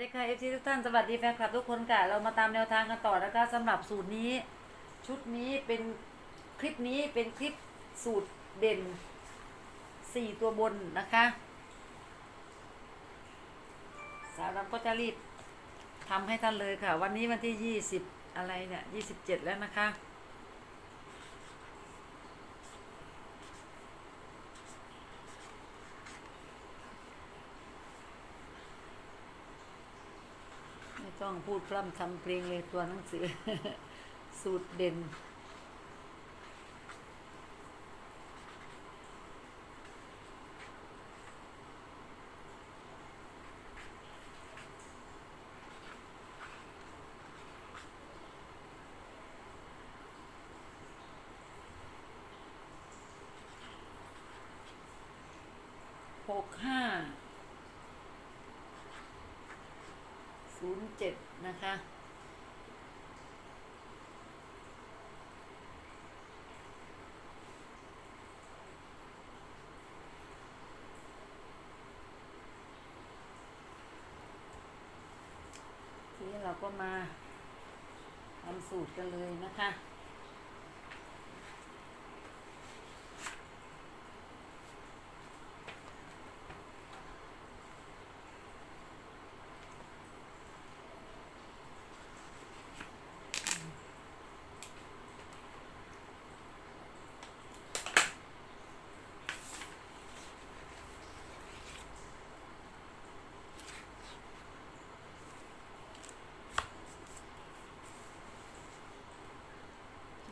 ดีค่ะเอฟซีทุกท่านสวัสดีแฟนคลับทุกคนค่ะ เรามาตามแนวทางกันต่อนะคะสำหรับสูตรนี้ ชุดนี้เป็นคลิปนี้เป็นคลิปสูตรเด่นสี่ตัวบนนะคะสาวดำก็จะรีบทำให้ท่านเลยค่ะ วันนี้วันที่ยี่สิบอะไรเนี่ยยี่สิบเจ็ดแล้วนะคะ ไม่ต้อง พูดพร่ำทำเพลงเลยตัวหนังสือ สูตรเด่น หกห้า ศูนย์ เจ็ดนะคะ ทีนี้เราก็มาทำสูตรกันเลยนะคะ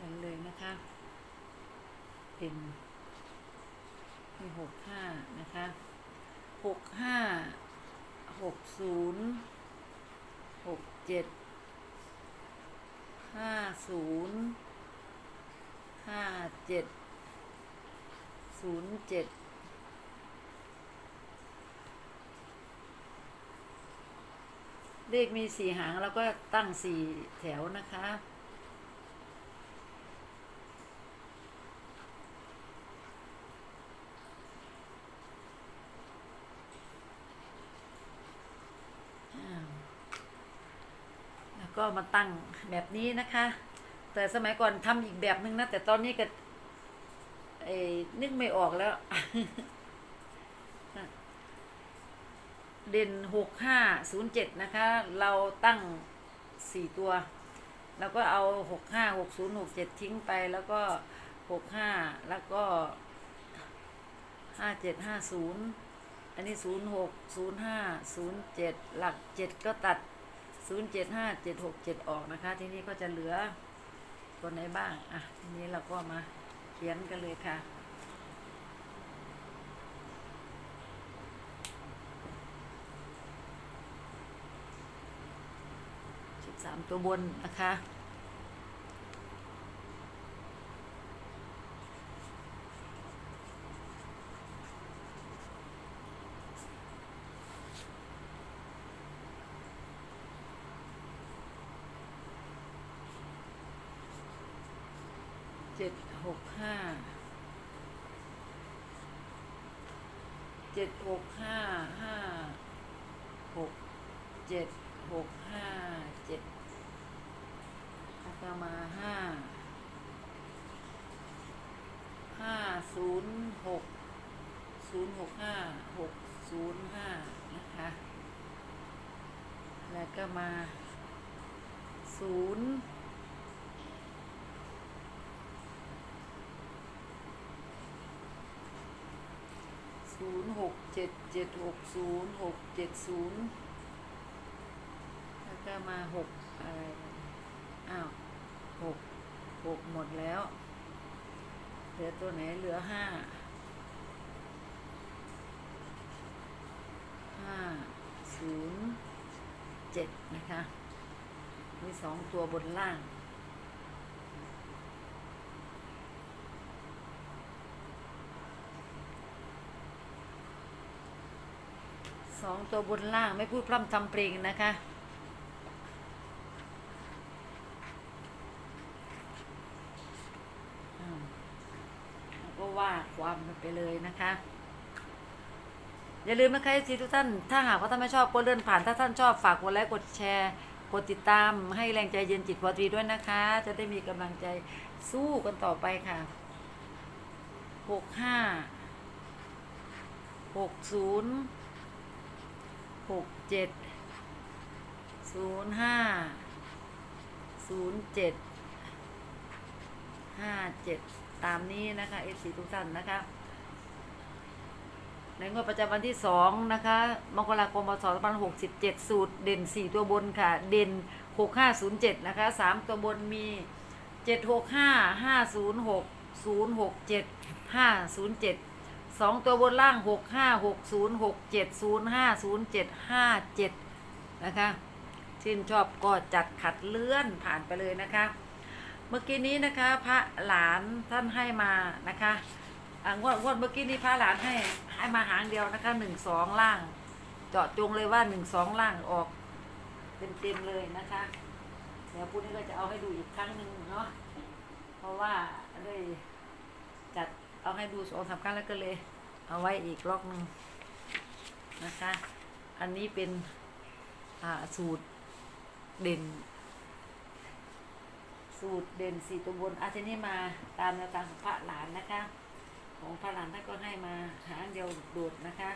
กันเลยนะคะเป็นมีห กห้านะคะหกห้าหกศูนย์หกเจ็ดห้าศูนย์ห้าเจ็ดศูนย์เจ็ดเลขมีสี่หางแล้วก็ตั้งสี่แถวนะคะ อ่าแล้วก็ มาตั้งแบบนี้นะคะ แต่สมัยก่อนทำอีกแบบนึงนะแต่ตอนนี้ก็เอ้นึกไม่ออกแล้ว เด่นหกห้าศูนย์เจ็ดนะคะ เราตั้งสี่ตัว แล้วก็เอาหกห้าหกศูนย์หกเจ็ดทิ้งไปแล้วก็หกห้าแล้วก็ห้าเจ็ดห้าศูนย์อันนี้ศูนย์หกศูนย์ห้าศูนย์เจ็ดหลักเจ็ดก็ตัด ศูนย์เจ็ดห้าเจ็ดหกเจ็ดออกนะคะ ทีนี้ก็จะเหลือตัวไหนบ้าง อะ ทีนี้เราก็มาเขียนกันเลยค่ะชุดสามตัวบนนะคะ เจ็ดหกห้าเจ็ดหกห้าห้าหกเจ็ดหกห้าเจ็ดแล้วก็มาห้าห้าศูนย์หกศูนย์หกห้าหกศูนย์ห้านะคะ แล้วก็มาศูนย์ ศูนย์หกเจ็ดเจ็ดหกศูนย์หกเจ็ดศูนย์แล้วก็มาหกอะไรอ้าวหกหกหมดแล้ว เหลือตัวไหนเหลือห้าห้าศูนย์เจ็ดนะคะ มีสองตัวบนล่าง ส องตัวบนล่างไม่พูดพร่ำทำเพลงนะคะก็ว่าความไปเลยนะคะ อย่าลืมนะคะทีทุกท่าน ถ้าหากว่าท่านไม่ชอบก็เลื่อนผ่าน ถ้าท่านชอบฝากกดไลค์กดแชร์กดติดตามให้แรงใจเย็นจิตพอตรีด้วยนะคะ จะได้มีกำลังใจสู้กันต่อไปค่ะหกห้าหกศูนย์ หกเจ็ดศูนย์ห้าศูนย์เจ็ดห้าเจ็ดตามนี้นะคะเอซีทุกท่านนะคะ ในงวดประจำวันที่สองนะคะมกราคมพศ2567 สูตรเด่น 4 ตัวบนค่ะ เด่น 6507 นะคะ 3 ตัวบนมี 765 506 067 507 2ตัวบนล่าง65 60 67 05 07 57นย์ห้าศูนย์เจ็ดห้าเจ็ดนะคะชื่นชอบก็จัดขัดเลื่อนผ่านไปเลยนะคะ เมื่อกี้นี้นะคะพระหลานท่านให้มานะคะอ่างวดงวดเมื่อกี้นี้พระหลานให้ให้มาหางเดียวนะคะหนึ่งสองล่าง เจาะจงเลยว่าหนึ่งสองล่างออกเต็มเต็มเลยนะคะ เดี๋ยวพรุ่งนี้ก็จะเอาให้ดูอีกครั้งหนึ่งเนาะเพราะว่าได้จัด เอาให้ดูสองสามครั้งแล้วก็เลย เอาไว้อีกรอบหนึ่งนะคะ อันนี้เป็นสูตรเด่น สูตรเด่นสี่ตัวบนอาทีนี้มาตามแนวทางของพระหลานนะคะ ของพระหลานท่านก็ให้มาหางเดียวโดดนะคะ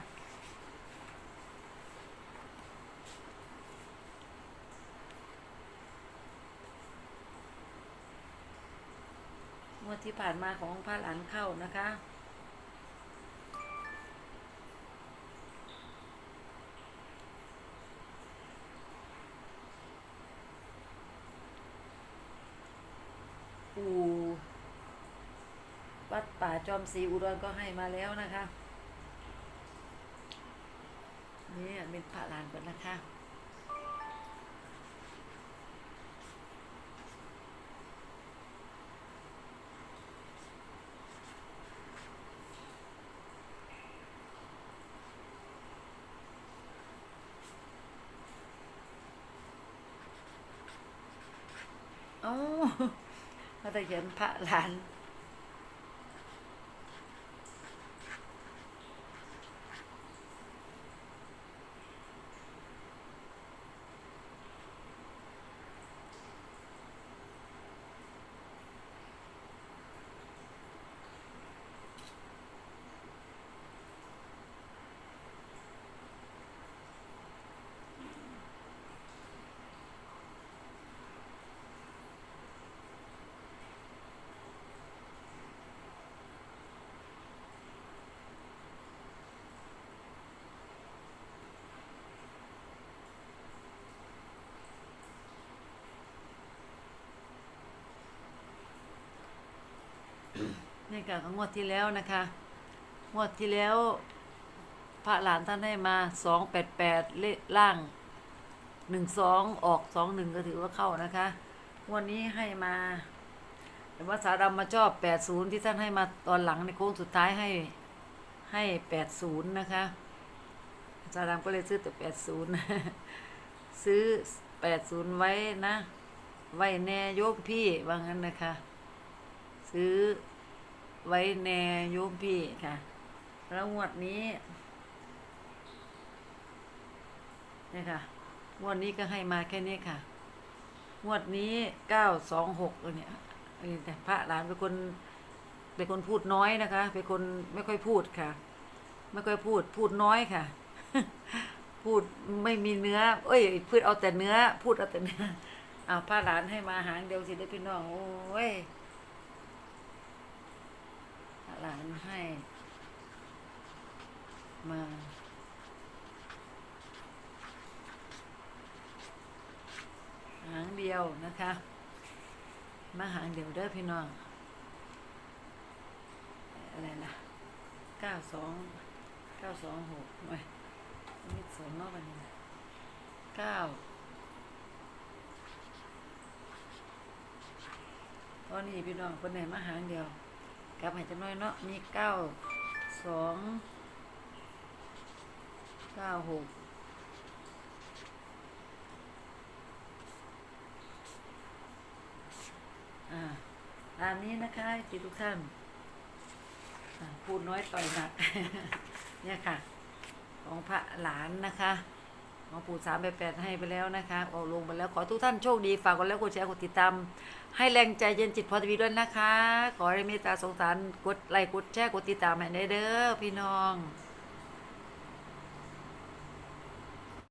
งวด ที่ผ่านมาของพระหลานเข้านะคะปู่วัดป่าจอมศรีอุดรก็ให้มาแล้วนะคะ นี่เป็นพระลานกันนะคะ โอ้ เราจะเขียนพระหลาน นี่ค่ะของงวดที่แล้วนะคะงวดที่แล้ว พระหลานท่านให้มาสองแปดแปดเลล่างหนึ่งสองออกสองหนึ่งก็ถือว่าเข้านะคะวันนี้ให้มาแต่ว่าสาดำมาชอบแปดศูนย์ที่ท่านให้มาตอนหลังในโค้งสุดท้ายให้ให้แปดศูนย์นะคะสาดำก็เลยซื้อแต่แปดศูนย์ซื้อแปดศูนย์ไว้นะ ไว้แน่โยกพี่ว่างั้นนะคะ ซื้อ ไว้แนโยมพี่ค่ะ แล้วงวดนี้เนี่ยค่ะ งวดนี้ก็ให้มาแค่นี้ค่ะ งวดนี้เก้าสองหกเนี่ยแต่พระหลานเป็นคนเป็นคนพูดน้อยนะคะ เป็นคนไม่ค่อยพูดค่ะ ไม่ค่อยพูด พูดน้อยค่ะ พูดไม่มีเนื้อ เอ้ยพูดเอาแต่เนื้อ พูดเอาแต่เนื้ออ้าวพระหลานให้มาหางเดียวสิได้พี่น้อง โอ้ย หลานให้ มา หางเดียวนะคะ มาหางเดียวเด้อพี่น้อง อะไรล่ะเก้าสองเก้าสองหกโอ้ยนี่สองนอกกันนี่นะเก้าตอนนี้พี่น้องคนไหนมาหางเดียว กลับให้จังน้อยเนาะมีเก้าสองเก้าหกอ่าตามนี้นะคะที่ทุกท่านพูดน้อยต่อยหนักเนี่ยค่ะ ของพระหลานนะคะ หลวงปู่สามแปดแปดให้ไปแล้วนะคะออกลงไปแล้วขอทุกท่านโชคดีฝากกดไลค์กดแชร์กดติดตาม ให้แรงใจเย็นจิตพอทวีด้วยนะคะ ขอให้เมตตาสงสารกดไลค์กดแชร์กดติดตามให้ได้เด้อพี่น้อง